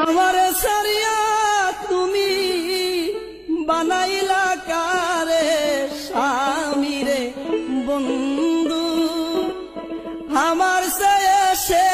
আমার সারিয়া তুমি বানাইলা কারে স্বামী রে বন্ধু। আমার সে